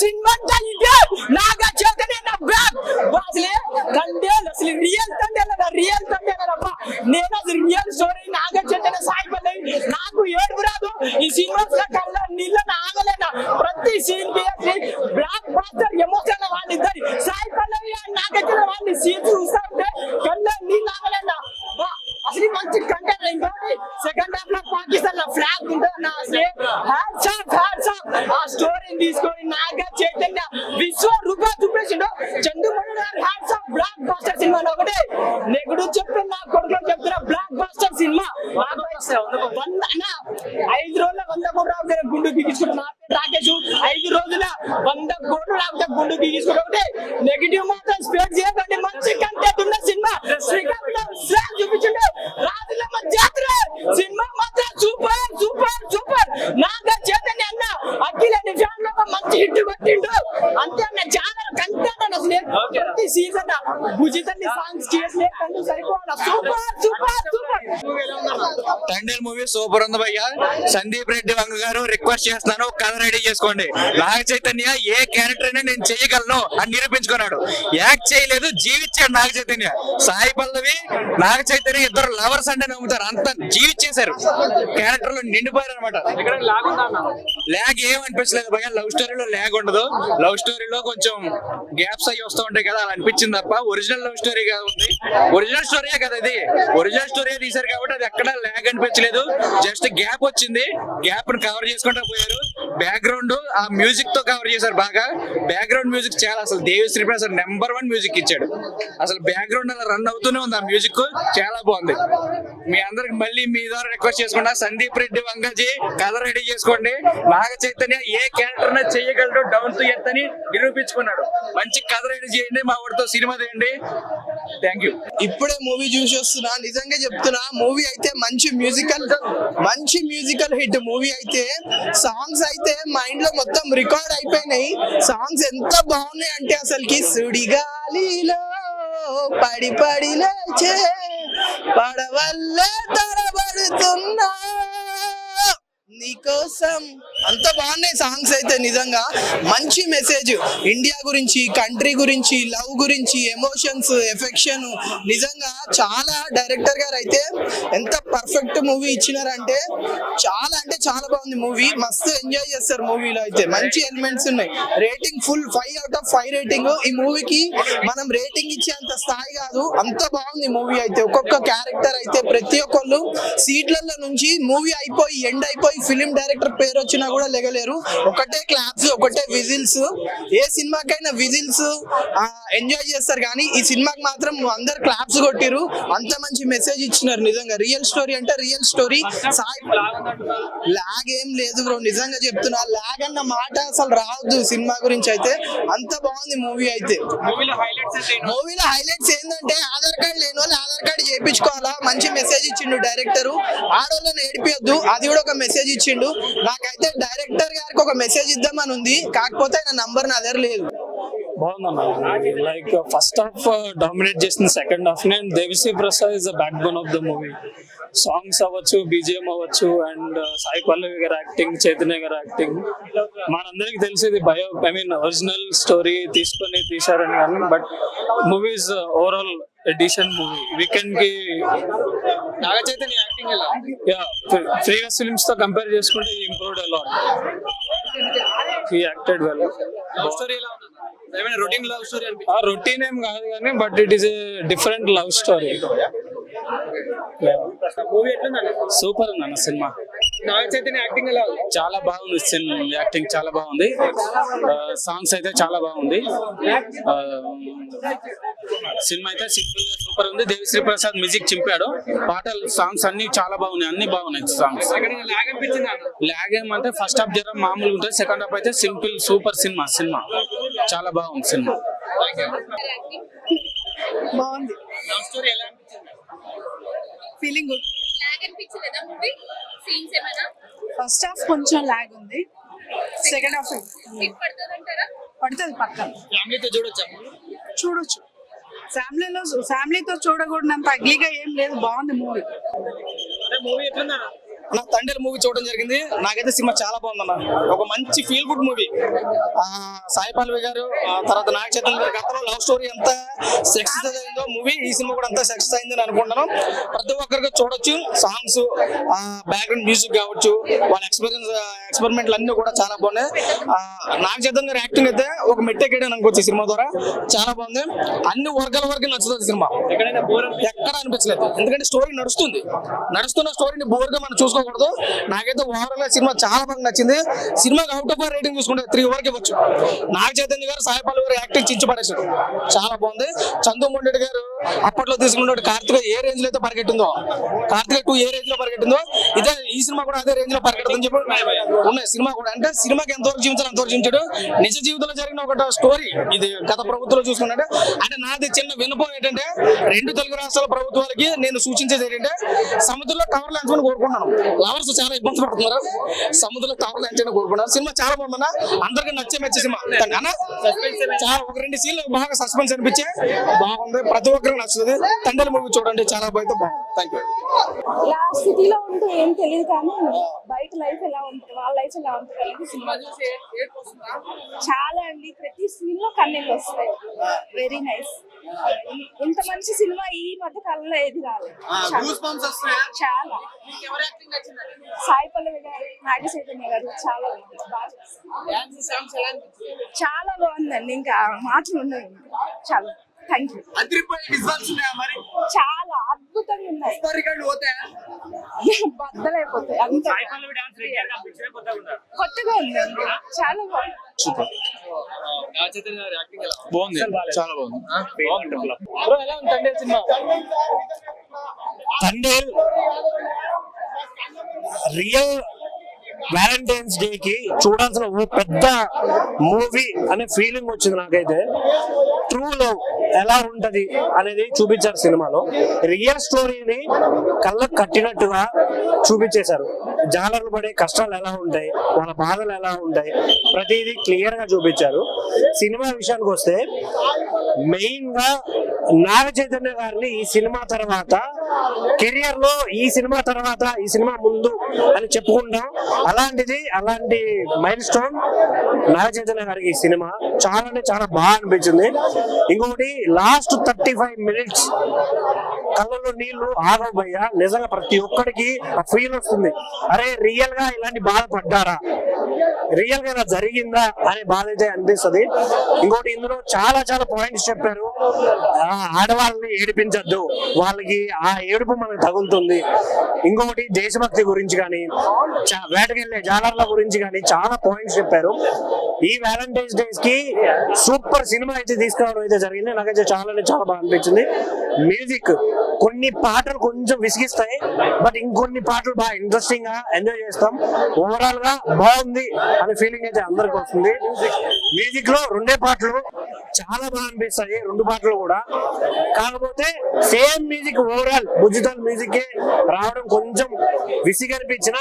Cinema అంటే ఇదే నాగా చైతన్య నా బ్యాక్ అసలే తండేలు అసలు రియల్ తండేలు రియల్ తండేలు అబ్బా నేను అసలు రియల్ స్టోరీ నాగా చైతన్య సాయి పల్లవి నాకు ఏడుపు రాదు ఈ సినిమా కళ్ళ నీళ్ళ ఆగలేనా ప్రతి సీన్కి బ్లాక్ బాస్టర్ ఎమోషన్ వాళ్ళిద్దరి సాయి పల్లవి and నాగా చైతన్య వాళ్ళని సీన్ చూస్తా ఉంటే కళ్ళ నీళ్ళు ఆగలేనా బా, అసలు ఈ మంచి కంటెంట్ ఇంకోటి సెకండ్ హాఫ్లో పాకిస్తాన్లో ఫ్లాగ్ ఉంటుంది నా అసలు హ్యాట్స్ ఆఫ్ హ్యాట్స్ ఆఫ్ ఆ స్టోరీని తీసుకొని నాగా చైతన్య. విశ్వ రూపా చూపేసిండు. చంద్రబాబు గారు హ్యాట్స్ ఆఫ్ బ్లాక్ బాస్టర్ సినిమా ఒకటే. నెగుడు చెప్పిన నా కొడుకులో చెప్తున్నా బ్లాక్ బాస్టర్ సినిమా. వంద ఐదు రోజుల వంద కోట్లు రావుతారు గుండు గీసుకుంటా రాకేష్. ఐదు రోజుల వంద కోట్లు రావుతా గుండు గీసుకుంటా ఒకటే. నెగిటివ్ మాత్రం స్ప్రెడ్ చేయకండి. మన కంటెంట్ ఉన్న సినిమా శ్రీకాకుళం శ్రేణి చూపించండి రాజులమ్మ జాతర సినిమా మాత్రం super super super Naga Chaitanya అన్న అఖిలని ఫ్యామిలీ ఒక మంచి హిట్ కొట్టిండు అంతే అన్న ప్రతి season songs సరిపోవాలి? Super super super Thandel movie super ఉంది భయ్య. సందీప్ రెడ్డి వంగ గారు రిక్వెస్ట్ చేస్తున్నాను. ఒక కథ రెడీ చేసుకోండి. నాగ చైతన్య ఏ క్యారెక్టర్ అయినా నేను చేయగలను అని నిరూపించుకున్నాడు. యాక్ట్ చేయలేదు జీవించాడు నాగ చైతన్య. సాయి పల్లవి నాగ చైతన్య ఇద్దరు లవర్స్ అంటే నమ్ముతారు. అంత జీవించేశారు. క్యారెక్టర్లో నిండిపోయారు అనమాట ల్యాగ్ ఏం అనిపించలేదు భయ్య. లవ్ స్టోరీలో ల్యాగ్ ఉండదు. లవ్ స్టోరీలో కొంచెం గ్యాప్స్ అయ్యి వస్తూ ఉంటాయి కదా అలా అనిపించింది తప్ప ఒరిజినల్ లవ్ స్టోరీగా ఉంది. ఒరిజినల్ స్టోరీయే కదా ఇది. ఒరిజినల్ స్టోరీ తీశారు కాబట్టి అది ఎక్కడ ల్యాగ్ అనిపించలేదు. జస్ట్ గ్యాప్ వచ్చింది. గ్యాప్ని కవర్ చేసుకుంటా పోయారు. బ్యాక్గ్రౌండ్ ఆ మ్యూజిక్తో కవర్ చేశారు బాగా. బ్యాక్గ్రౌండ్ మ్యూజిక్ చాలా అసలు Devi Prasad number one music ఇచ్చాడు. అసలు బ్యాక్గ్రౌండ్ అలా రన్ అవుతూనే ఉంది ఆ మ్యూజిక్ చాలా బాగుంది. మీ అందరికి మళ్ళీ మీ ద్వారా రిక్వెస్ట్ చేసుకుంటా సందీప్ రెడ్డి వంగజీ కథ రెడీ చేసుకోండి. నాగ చైతన్య ఏ క్యారెక్టర్ చేయగలడు డౌన్ టు ఎత్ అని నిరూపించుకున్నాడు. మంచి కథ రెడీ చేయండి మా వాడితో సినిమా తీయండి. థ్యాంక్ యూ ఇప్పుడే మూవీ చూసి వస్తున్నా. నిజంగా చెప్తున్నా మూవీ అయితే మంచి మ్యూజికల్ మంచి మ్యూజికల్ హిట్ మూవీ అయితే సాంగ్స్ అయితే మైండ్లో మొత్తం రికార్డ్ అయిపోయినాయి. సాంగ్స్ ఎంత బాగున్నాయి అంటే అసలుకి సుడిగాలిలో పడి పడి లేచే படவல்ல தரப்படுத்துன்னா నీకోసం అంత బాగున్నాయి సాంగ్స్ అయితే నిజంగా. మంచి మెసేజ్ ఇండియా గురించి కంట్రీ గురించి లవ్ గురించి ఎమోషన్స్ ఎఫెక్షన్ నిజంగా చాలా డైరెక్టర్ గారు అయితే ఎంత పర్ఫెక్ట్ మూవీ ఇచ్చినారంటే చాలా అంటే చాలా బాగుంది మూవీ మస్తు ఎంజాయ్ చేస్తారు మూవీలో అయితే. మంచి ఎలిమెంట్స్ ఉన్నాయి. Rating full five out of five rating ఈ మూవీకి మనం రేటింగ్ ఇచ్చే అంత స్థాయి కాదు. అంత బాగుంది మూవీ అయితే. ఒక్కొక్క క్యారెక్టర్ అయితే ప్రతి ఒక్కళ్ళు సీట్లలో నుంచి మూవీ అయిపోయి ఎండ్ అయిపోయి ఫిలిం డైరెక్టర్ పేరు వచ్చినా కూడా లెగలేరు. ఒకటే క్లాప్స్ ఒకటే విజిల్స్ ఏ సినిమాకైనా విజిల్స్ ఎంజాయ్ చేస్తారు. కానీ ఈ సినిమాకి మాత్రం అందరు క్లాప్స్ కొట్టిరు అంత మంచి మెసేజ్ ఇచ్చినారు నిజంగా. రియల్ స్టోరీ అంటే రియల్ స్టోరీ సాయి లాగ్ ఏం లేదు బ్రో. నిజంగా చెప్తున్నా లాగ్ అన్న మాట అసలు రావద్దు సినిమా గురించి అయితే. అంత బాగుంది మూవీ అయితే. మూవీలో హైలైట్స్ ఏంటంటే ఆధార్ కార్డ్ లేని వాళ్ళు ఆధార్ కార్డ్ చేయించుకోవాలా? మంచి మెసేజ్ ఇచ్చిండు డైరెక్టర్ ఆడోళ్ళని ఏడిపియొద్దు అది కూడా ఒక మెసేజ్ ఇచ్చిండు. నాకైతే డైరెక్టర్ గారికి ఒక మెసేజ్ ఇద్దామని ఉంది. కాకపోతే ఆయన నంబర్ నా దగ్గర లేదు. బాగుందన్న. లైక్ ఫస్ట్ హాఫ్ డామినేట్ చేసిన సెకండ్ హాఫ్ నేను Devisri Prasad is the backbone of the movie songs అవ్వచ్చు బీజిఎం అవ్వచ్చు అండ్ సాయి పల్లవి గారి యాక్టింగ్ చైతన్య గారి యాక్టింగ్ మనందరికి తెలిసేది bio I mean original story తీసుకొని తీశారని కానీ but movies overall edition movie వీకెండ్కి Naga Chaitanya acting ఎలా? యా ప్రీవియస్ ఫిల్మ్స్తో కంపేర్ చేసుకుంటే improved a lot he acted well story ఎలా ఉంది రొటీన్ లవ్ స్టోరీ రొటీన్ ఏం కాదు కానీ but it is a different love story movie super అన్న సినిమా. నాగ చైతన్య యాక్టింగ్ ఎలా చాలా బాగుంది సినిమా యాక్టింగ్ చాలా బాగుంది. సాంగ్స్ అయితే చాలా బాగుంది. సినిమా అయితే సింపుల్గా సూపర్ ఉంది. దేవిశ్రీ ప్రసాద్ మ్యూజిక్ చింపాడు. పాటలు సాంగ్స్ అన్ని చాలా బాగున్నాయి. అన్ని బాగున్నాయి సాంగ్స్. లాగ్ అనిపించింది అన్న లాగ్ ఏమంటే ఫస్ట్ హాఫ్ జరం మామూలుగా ఉంటుంది. సెకండ్ హాఫ్ అయితే సింపుల్ సూపర్ సినిమా సినిమా. చాలా బాగుంది సినిమా. బాగుంది లవ్ స్టోరీ ఎలా అనిపించింది ఫీలింగ్ గుడ్ లాగ్ అనిపించలేదా మూవీ సీన్స్ ఏమైనా? ఫస్ట్ హాఫ్ కొంచెం లాగ్ ఉంది. సెకండ్ హాఫ్ హిట్ పడుతుంది పక్కన ఫ్యామిలీతో చూడొచ్చా? చూడొచ్చు. ఫ్యామిలీలో ఫ్యామిలీతో చూడకూడనంత అగ్లీగా ఏం లేదు. బాగుంది మూవీ మూవీ ఎట్లుందా? నా తండ్రి మూవీ చూడడం జరిగింది. నాకైతే సినిమా చాలా బాగుందన్న. ఒక మంచి feel good movie Sai Pallavi గారు తర్వాత నాగ చైతన్య గారి కథలో లవ్ స్టోరీ ఎంత సక్సెస్ అయిందో మూవీ ఈ సినిమా కూడా అంత సక్సెస్ అయిందని అనుకుంటున్నాను. ప్రతి ఒక్కరికి చూడొచ్చు. సాంగ్స్ బ్యాక్గ్రౌండ్ మ్యూజిక్ కావచ్చు వాళ్ళ ఎక్స్పీరియన్స్ ఎక్స్పెరిమెంట్లు అన్ని కూడా చాలా బాగున్నాయి. నాగ చైతన్య గారి యాక్టింగ్ అయితే ఒక మెట్టెక్కేయడం అనుకోవచ్చు ఈ సినిమా ద్వారా. చాలా బాగుంది. అన్ని వర్గాల వరకు నచ్చుతుంది సినిమా. ఎక్కడ అనిపించలేదు. ఎందుకంటే స్టోరీ నడుస్తుంది. నడుస్తున్న స్టోరీని బోర్గా గా మనం చూసుకోకూడదు. నాకైతే ఓవరాల్గా సినిమా చాలా బాగా నచ్చింది. సినిమాకి అవుట్ ఆఫ్ రేటింగ్ చూసుకుంటే త్రీ వరకు ఇవ్వచ్చు నాగ చైతన్య గారు సాయిపాల్ గారు యాక్టింగ్ చించి పడేశారు చాలా బాగుంది. చందు మొండెడ్డి గారు అప్పట్లో తీసుకున్న కార్తిక ఏ రేంజ్లో అయితే పరిగెట్టిందో కార్తిక టూ ఏ రేంజ్లో పరిగెట్టిందో ఇదే ఈ సినిమా కూడా అదే రేంజ్లో పరిగెడుతుంది చెప్పి ఉన్నాయి. సినిమా కూడా అంటే సినిమాకి ఎంతవరకు జీవించాలి అంతవరకు జీవించాడు. నిజ జీవితంలో జరిగిన ఒక స్టోరీ ఇది గత ప్రభుత్వంలో చూసుకున్నట్టు. అంటే నాది చిన్న వినపం ఏంటంటే రెండు తెలుగు రాష్ట్రాల ప్రభుత్వాలకి నేను సూచించేది ఏంటంటే సముద్రంలో టవర్ లాంచుకొని కోరుకుంటున్నాను. లవర్స్ చాలా ఇబ్బంది పడుతున్నారు. సముద్రంలో టవర్ లాంచని కోరుకుంటున్నారు. సినిమా చాలా బాగుందన్న. అందరికి నచ్చే మెచ్చే సినిమా. అన్న చాలా ఒక రెండు సీన్లు బాగా సస్పెన్స్ అనిపించే బాగుంది. ప్రతి ఒక్కరికి నచ్చుతుంది. తండ్రి మూవీ చూడండి. చాలా బాగుంది. బాగుంది థ్యాంక్ యూ సిటీలో ఉంటే ఏం తెలియదు కానీ బయట లైఫ్ ఎలా ఉంటుంది? వాళ్ళ లైఫ్ ఎలా ఉంటుంది అనేది సినిమా చూసి చాలా అండి. ప్రతి సీన్లో కన్నీళ్ళు వస్తాయి. వెరీ నైస్ ఇంత మంచి సినిమా ఈ మధ్య కాలంలో ఏది రాలేదు. చాలా. సాయి పల్లవి గారు నాగ చైతన్య గారు చాలా. చాలా బాగుందండి ఇంకా మాటలు ఇంకా. చాలా థ్యాంక్ యూ చాలా అద్భుతంగా ఉన్నాయి. బద్దలైపోతాయి అంత కొత్తగా ఉందండి చాలా బాగుంది. బాగుంది. చాలా బాగుంది. బ్రో ఎలా ఉంది తండ్రి సినిమా? తండేల్ రియల్ వ్యాలంటైన్స్ డే కి చూడాల్సిన పెద్ద మూవీ అనే ఫీలింగ్ వచ్చింది నాకైతే. ట్రూ లవ్ ఎలా ఉంటది అనేది చూపించారు సినిమాలో. రియల్ స్టోరీని కళ్ళకు కట్టినట్టుగా చూపించేశారు. జాలర్లు పడే కష్టాలు ఎలా ఉంటాయి వాళ్ళ బాధలు ఎలా ఉంటాయి ప్రతిదీ క్లియర్గా చూపించారు. సినిమా విషయానికి వస్తే మెయిన్గా నాగ చైతన్య గారిని ఈ సినిమా తర్వాత కెరియర్లో ఈ సినిమా తర్వాత ఈ సినిమా ముందు అని చెప్పుకుంటాం. అలాంటిది అలాంటి మైల్ స్టోన్ నాగ చైతన్య గారికి ఈ సినిమా చాలా అంటే చాలా బాగా అనిపించింది. ఇంకొకటి లాస్ట్ థర్టీ ఫైవ్ మినిట్స్ కళ్ళలో నీళ్ళు ఆగబోయ్యా నిజంగా ప్రతి ఒక్కడికి ఆ ఫీల్ వస్తుంది. అరే రియల్గా ఇలాంటి బాధపడ్డారా? రియల్గా జరిగిందా అనే బాధ అయితే అనిపిస్తుంది. ఇంకోటి ఇందులో చాలా చాలా పాయింట్స్ చెప్పారు. ఆ, ఆడవాళ్ళని ఏడిపించద్దు. వాళ్ళకి ఆ ఏడుపు మనకు తగులుతుంది. ఇంకొకటి దేశభక్తి గురించి కానీ చా- వేటకెళ్ళే జాలర్ల గురించి కానీ చాలా పాయింట్స్ చెప్పారు. ఈ వ్యాలంటైన్స్ డేస్కి సూపర్ సినిమా అయితే తీసుకురావడం అయితే జరిగింది. నాకైతే చాలా అంటే చాలా బాగా అనిపించింది. మ్యూజిక్ కొన్ని పాటలు కొంచెం విసిగిస్తాయి బట్ ఇంకొన్ని పాటలు బాగా ఇంట్రెస్టింగ్గా ఎంజాయ్ చేస్తాం. ఓవరాల్గా బాగుంది అనే ఫీలింగ్ అయితే అందరికి వస్తుంది. మ్యూజిక్లో రెండే పాటలు చాలా బాగా అనిపిస్తాయి రెండు పాటలు కూడా. కాకపోతే సేమ్ మ్యూజిక్ ఓవరాల్ బుజ్జితల్ మ్యూజిక్ రావడం కొంచెం విసిగనిపించిన